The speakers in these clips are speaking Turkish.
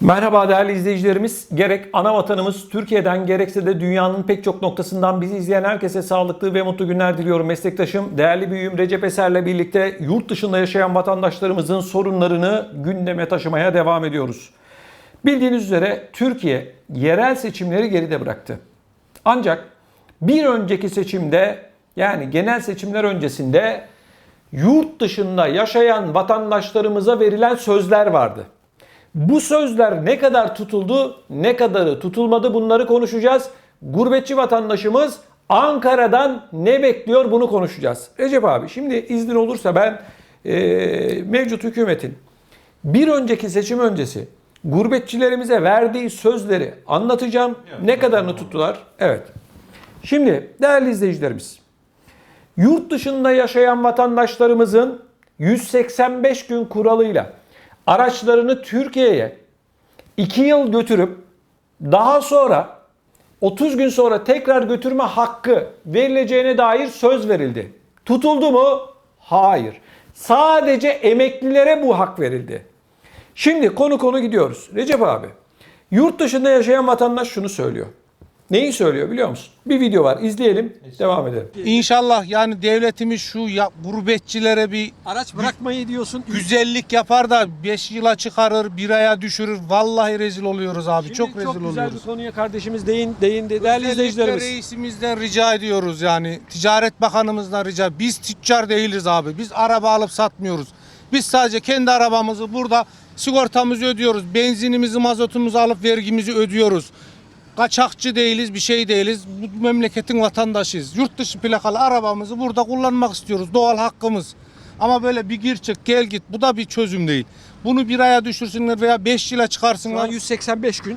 Merhaba değerli izleyicilerimiz. Gerek ana vatanımız Türkiye'den gerekse de dünyanın pek çok noktasından bizi izleyen herkese sağlıklı ve mutlu günler diliyorum. Meslektaşım, değerli büyüğüm Recep Eser'le birlikte yurt dışında yaşayan vatandaşlarımızın sorunlarını gündeme taşımaya devam ediyoruz. Bildiğiniz üzere Türkiye yerel seçimleri geride bıraktı. Ancak bir önceki seçimde yani genel seçimler öncesinde yurt dışında yaşayan vatandaşlarımıza verilen sözler vardı. Bu sözler ne kadar tutuldu, ne kadarı tutulmadı bunları konuşacağız. Gurbetçi vatandaşımız Ankara'dan ne bekliyor bunu konuşacağız. Recep abi şimdi iznin olursa ben e, mevcut hükümetin bir önceki seçim öncesi gurbetçilerimize verdiği sözleri anlatacağım. ne kadarını tuttular? Evet. Şimdi değerli izleyicilerimiz yurt dışında yaşayan vatandaşlarımızın 185 gün kuralıyla araçlarını Türkiye'ye 2 yıl götürüp daha sonra 30 gün sonra tekrar götürme hakkı verileceğine dair söz verildi. Tutuldu mu? Hayır. Sadece emeklilere bu hak verildi. Şimdi konu konu gidiyoruz. Recep abi, yurt dışında yaşayan vatandaş şunu söylüyor. Neyi söylüyor biliyor musun? Bir video var. izleyelim, devam edelim. İnşallah yani devletimiz şu ya, gurbetçilere bir Araç bırakmayı diyorsun. güzellik yapar da 5 yıla çıkarır, bir aya düşürür. Vallahi rezil oluyoruz abi. Şimdi çok rezil çok güzel oluyoruz. bir konuya kardeşimiz değin, değindi. Değerli Özellikle izleyicilerimiz. reisimizden rica ediyoruz yani. Ticaret Bakanımızdan rica. Biz tüccar değiliz abi. Biz araba alıp satmıyoruz. Biz sadece kendi arabamızı burada sigortamızı ödüyoruz. Benzinimizi, mazotumuzu alıp vergimizi ödüyoruz. Kaçakçı değiliz, bir şey değiliz. Bu memleketin vatandaşıyız. Yurt dışı plakalı arabamızı burada kullanmak istiyoruz. Doğal hakkımız. Ama böyle bir gir çık gel git bu da bir çözüm değil. Bunu bir aya düşürsünler veya 5 yıla Şu çıkarsınlar. an 185 gün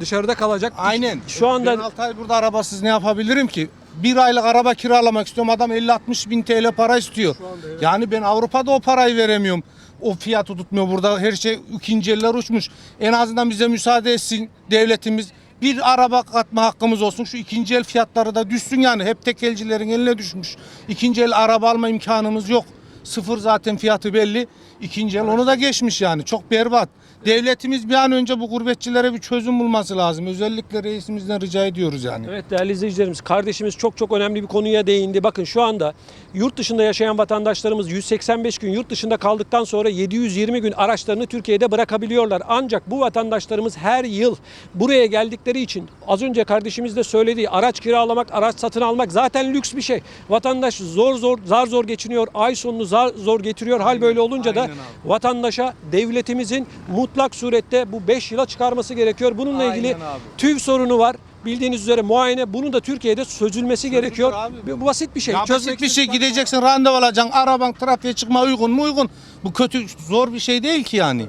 dışarıda kalacak. Aynen. Şu anda ben 6 ay burada arabasız ne yapabilirim ki? Bir aylık araba kiralamak istiyorum. Adam 50-60 bin TL para istiyor. Yani ben Avrupa'da o parayı veremiyorum. O fiyatı tutmuyor. Burada her şey ikinci eller uçmuş. En azından bize müsaade etsin devletimiz. Bir araba katma hakkımız olsun. Şu ikinci el fiyatları da düşsün yani. Hep tekelcilerin eline düşmüş. İkinci el araba alma imkanımız yok. Sıfır zaten fiyatı belli. İkinci el onu da geçmiş yani. Çok berbat. Devletimiz bir an önce bu gurbetçilere bir çözüm bulması lazım. Özellikle reisimizden rica ediyoruz yani. Evet değerli izleyicilerimiz kardeşimiz çok çok önemli bir konuya değindi. Bakın şu anda yurt dışında yaşayan vatandaşlarımız 185 gün yurt dışında kaldıktan sonra 720 gün araçlarını Türkiye'de bırakabiliyorlar. Ancak bu vatandaşlarımız her yıl buraya geldikleri için az önce kardeşimiz de söylediği araç kiralamak, araç satın almak zaten lüks bir şey. Vatandaş zor zor zar zor geçiniyor. Ay sonunu zar zor getiriyor. Hal böyle olunca da vatandaşa devletimizin mutlak surette bu 5 yıla çıkarması gerekiyor. Bununla Aynen ilgili abi. TÜV sorunu var. Bildiğiniz üzere muayene bunu da Türkiye'de çözülmesi gerekiyor. abi. Bu basit bir şey. Ya Çözmek basit bir şey gideceksin randevu alacaksın araban trafiğe çıkma uygun mu uygun. Bu kötü zor bir şey değil ki yani.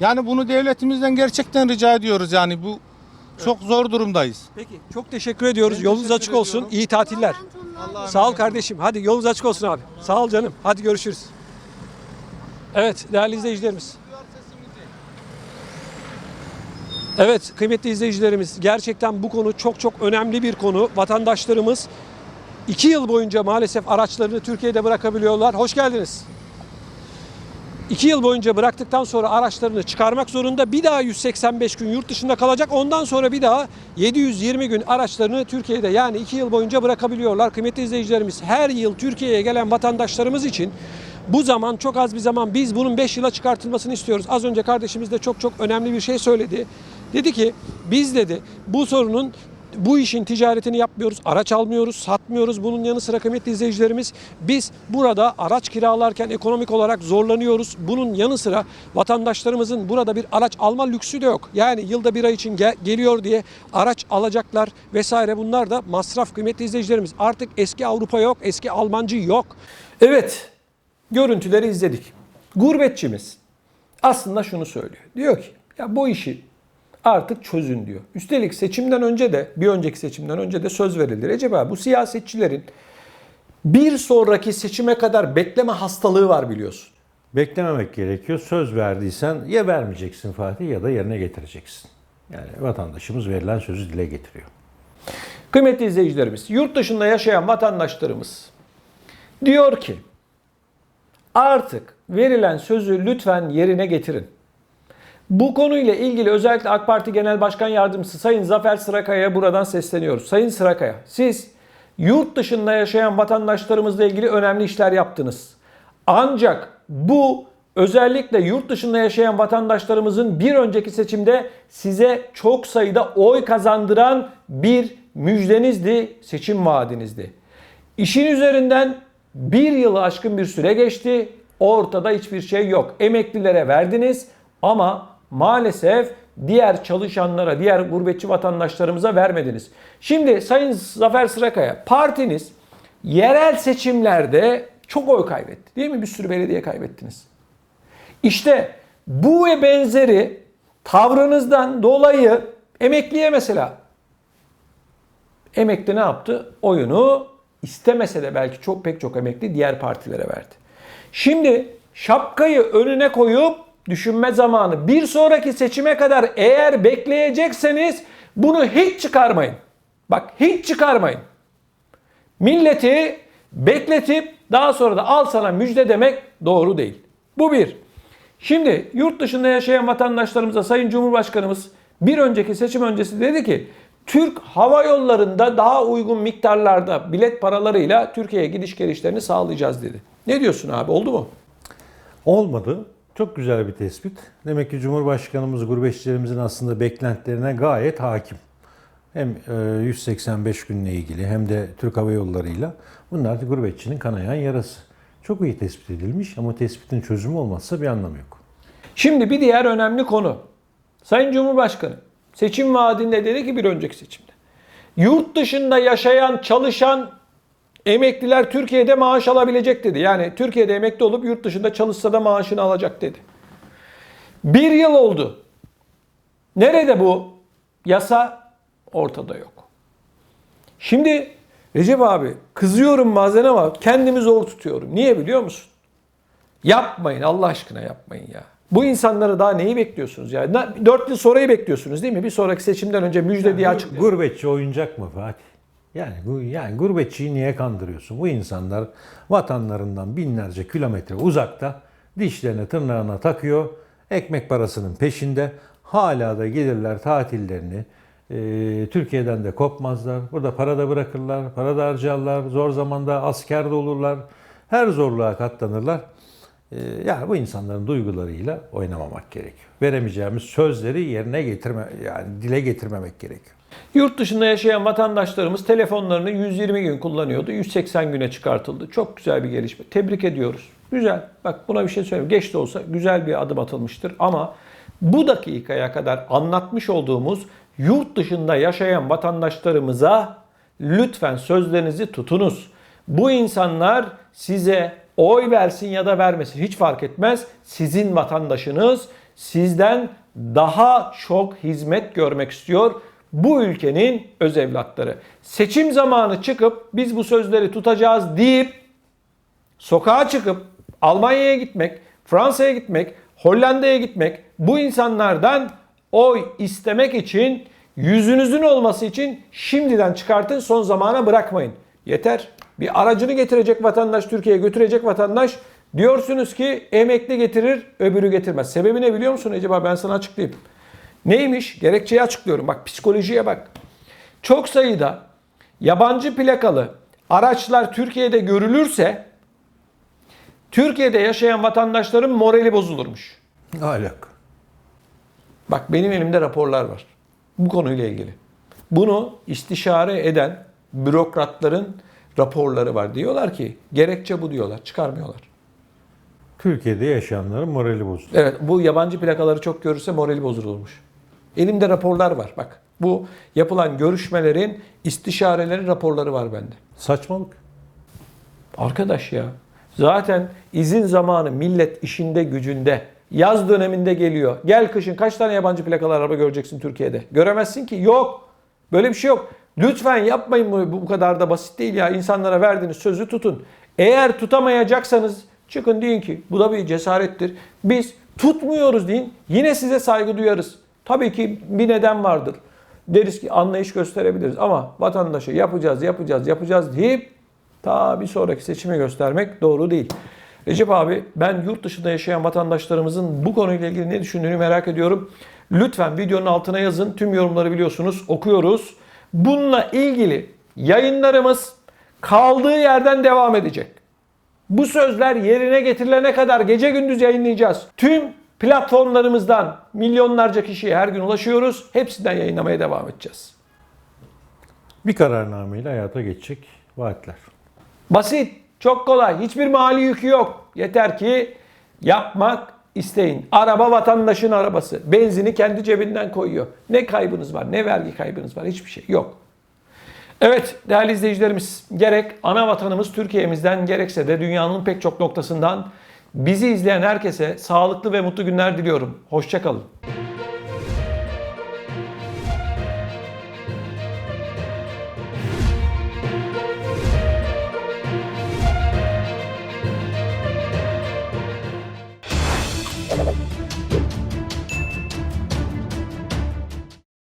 Yani bunu devletimizden gerçekten rica ediyoruz yani bu çok zor durumdayız. Peki çok teşekkür ediyoruz. Ben Yolunuz teşekkür açık olsun. ediyorum. İyi tatiller. Sağ ol kardeşim. Hadi yolunuz açık olsun abi. Sağ ol canım. Hadi görüşürüz. Evet değerli izleyicilerimiz. Evet kıymetli izleyicilerimiz gerçekten bu konu çok çok önemli bir konu. Vatandaşlarımız iki yıl boyunca maalesef araçlarını Türkiye'de bırakabiliyorlar. Hoş geldiniz. İki yıl boyunca bıraktıktan sonra araçlarını çıkarmak zorunda. Bir daha 185 gün yurt dışında kalacak. Ondan sonra bir daha 720 gün araçlarını Türkiye'de yani iki yıl boyunca bırakabiliyorlar. Kıymetli izleyicilerimiz her yıl Türkiye'ye gelen vatandaşlarımız için bu zaman çok az bir zaman biz bunun 5 yıla çıkartılmasını istiyoruz. Az önce kardeşimiz de çok çok önemli bir şey söyledi. Dedi ki biz dedi bu sorunun bu işin ticaretini yapmıyoruz, araç almıyoruz, satmıyoruz. Bunun yanı sıra kıymetli izleyicilerimiz biz burada araç kiralarken ekonomik olarak zorlanıyoruz. Bunun yanı sıra vatandaşlarımızın burada bir araç alma lüksü de yok. Yani yılda bir ay için gel- geliyor diye araç alacaklar vesaire bunlar da masraf kıymetli izleyicilerimiz. Artık eski Avrupa yok, eski Almancı yok. Evet, görüntüleri izledik. Gurbetçimiz aslında şunu söylüyor. Diyor ki ya bu işi artık çözün diyor. Üstelik seçimden önce de bir önceki seçimden önce de söz verildi. Recep abi bu siyasetçilerin bir sonraki seçime kadar bekleme hastalığı var biliyorsun. Beklememek gerekiyor. Söz verdiysen ya vermeyeceksin Fatih ya da yerine getireceksin. Yani vatandaşımız verilen sözü dile getiriyor. Kıymetli izleyicilerimiz, yurt dışında yaşayan vatandaşlarımız diyor ki Artık verilen sözü lütfen yerine getirin. Bu konuyla ilgili özellikle AK Parti Genel Başkan Yardımcısı Sayın Zafer Sırakaya'ya buradan sesleniyoruz. Sayın Sırakaya, siz yurt dışında yaşayan vatandaşlarımızla ilgili önemli işler yaptınız. Ancak bu özellikle yurt dışında yaşayan vatandaşlarımızın bir önceki seçimde size çok sayıda oy kazandıran bir müjdenizdi, seçim vaadinizdi. İşin üzerinden bir yılı aşkın bir süre geçti. Ortada hiçbir şey yok. Emeklilere verdiniz ama maalesef diğer çalışanlara, diğer gurbetçi vatandaşlarımıza vermediniz. Şimdi Sayın Zafer Sırakaya, partiniz yerel seçimlerde çok oy kaybetti. Değil mi? Bir sürü belediye kaybettiniz. İşte bu ve benzeri tavrınızdan dolayı emekliye mesela emekli ne yaptı? Oyunu istemese de belki çok pek çok emekli diğer partilere verdi. Şimdi şapkayı önüne koyup düşünme zamanı. Bir sonraki seçime kadar eğer bekleyecekseniz bunu hiç çıkarmayın. Bak hiç çıkarmayın. Milleti bekletip daha sonra da al sana müjde demek doğru değil. Bu bir. Şimdi yurt dışında yaşayan vatandaşlarımıza Sayın Cumhurbaşkanımız bir önceki seçim öncesi dedi ki Türk Hava Yolları'nda daha uygun miktarlarda bilet paralarıyla Türkiye'ye gidiş gelişlerini sağlayacağız dedi. Ne diyorsun abi oldu mu? Olmadı. Çok güzel bir tespit. Demek ki Cumhurbaşkanımız gurbetçilerimizin aslında beklentilerine gayet hakim. Hem e, 185 günle ilgili hem de Türk Hava Yolları'yla bunlar gurbetçinin kanayan yarası. Çok iyi tespit edilmiş ama tespitin çözümü olmazsa bir anlamı yok. Şimdi bir diğer önemli konu. Sayın Cumhurbaşkanı seçim vaadinde dedi ki bir önceki seçimde. Yurt dışında yaşayan, çalışan emekliler Türkiye'de maaş alabilecek dedi. Yani Türkiye'de emekli olup yurt dışında çalışsa da maaşını alacak dedi. Bir yıl oldu. Nerede bu yasa? Ortada yok. Şimdi Recep abi kızıyorum bazen ama kendimi zor tutuyorum. Niye biliyor musun? Yapmayın Allah aşkına yapmayın ya. Bu insanları daha neyi bekliyorsunuz ya? 4 yıl sonrayı bekliyorsunuz değil mi? Bir sonraki seçimden önce müjde diye açıklayın. Gurbetçi oyuncak mı Fatih? Yani bu yani gurbetçiyi niye kandırıyorsun? Bu insanlar vatanlarından binlerce kilometre uzakta dişlerine tırnağına takıyor. Ekmek parasının peşinde. Hala da gelirler tatillerini e, Türkiye'den de kopmazlar. Burada para da bırakırlar, para da harcarlar. Zor zamanda asker de olurlar. Her zorluğa katlanırlar. E, yani bu insanların duygularıyla oynamamak gerekiyor. Veremeyeceğimiz sözleri yerine getirme yani dile getirmemek gerekiyor. Yurt dışında yaşayan vatandaşlarımız telefonlarını 120 gün kullanıyordu. 180 güne çıkartıldı. Çok güzel bir gelişme. Tebrik ediyoruz. Güzel. Bak buna bir şey söyleyeyim. Geç de olsa güzel bir adım atılmıştır. Ama bu dakikaya kadar anlatmış olduğumuz yurt dışında yaşayan vatandaşlarımıza lütfen sözlerinizi tutunuz. Bu insanlar size oy versin ya da vermesin hiç fark etmez. Sizin vatandaşınız sizden daha çok hizmet görmek istiyor bu ülkenin öz evlatları. Seçim zamanı çıkıp biz bu sözleri tutacağız deyip sokağa çıkıp Almanya'ya gitmek, Fransa'ya gitmek, Hollanda'ya gitmek bu insanlardan oy istemek için yüzünüzün olması için şimdiden çıkartın son zamana bırakmayın. Yeter. Bir aracını getirecek vatandaş Türkiye'ye götürecek vatandaş diyorsunuz ki emekli getirir öbürü getirmez. Sebebi ne biliyor musun acaba ben sana açıklayayım. Neymiş? Gerekçeyi açıklıyorum. Bak psikolojiye bak. Çok sayıda yabancı plakalı araçlar Türkiye'de görülürse Türkiye'de yaşayan vatandaşların morali bozulurmuş. Ahlak. Bak benim elimde raporlar var. Bu konuyla ilgili. Bunu istişare eden bürokratların raporları var. Diyorlar ki gerekçe bu diyorlar. Çıkarmıyorlar. Türkiye'de yaşayanların morali bozuldu. Evet bu yabancı plakaları çok görürse morali bozulurmuş. Elimde raporlar var bak. Bu yapılan görüşmelerin istişarelerin raporları var bende. Saçmalık. Arkadaş ya zaten izin zamanı millet işinde gücünde. Yaz döneminde geliyor. Gel kışın kaç tane yabancı plakalı araba göreceksin Türkiye'de? Göremezsin ki. Yok. Böyle bir şey yok. Lütfen yapmayın bunu. Bu kadar da basit değil ya. İnsanlara verdiğiniz sözü tutun. Eğer tutamayacaksanız çıkın deyin ki bu da bir cesarettir. Biz tutmuyoruz deyin. Yine size saygı duyarız. Tabii ki bir neden vardır. Deriz ki anlayış gösterebiliriz ama vatandaşa yapacağız, yapacağız, yapacağız deyip ta bir sonraki seçimi göstermek doğru değil. Recep abi ben yurt dışında yaşayan vatandaşlarımızın bu konuyla ilgili ne düşündüğünü merak ediyorum. Lütfen videonun altına yazın. Tüm yorumları biliyorsunuz okuyoruz. Bununla ilgili yayınlarımız kaldığı yerden devam edecek. Bu sözler yerine getirilene kadar gece gündüz yayınlayacağız. Tüm platformlarımızdan milyonlarca kişiye her gün ulaşıyoruz. Hepsinden yayınlamaya devam edeceğiz. Bir kararnameyle hayata geçecek vaatler. Basit, çok kolay. Hiçbir mali yükü yok. Yeter ki yapmak isteyin. Araba vatandaşın arabası. Benzini kendi cebinden koyuyor. Ne kaybınız var, ne vergi kaybınız var. Hiçbir şey yok. Evet değerli izleyicilerimiz gerek ana vatanımız Türkiye'mizden gerekse de dünyanın pek çok noktasından bizi izleyen herkese sağlıklı ve mutlu günler diliyorum. Hoşçakalın.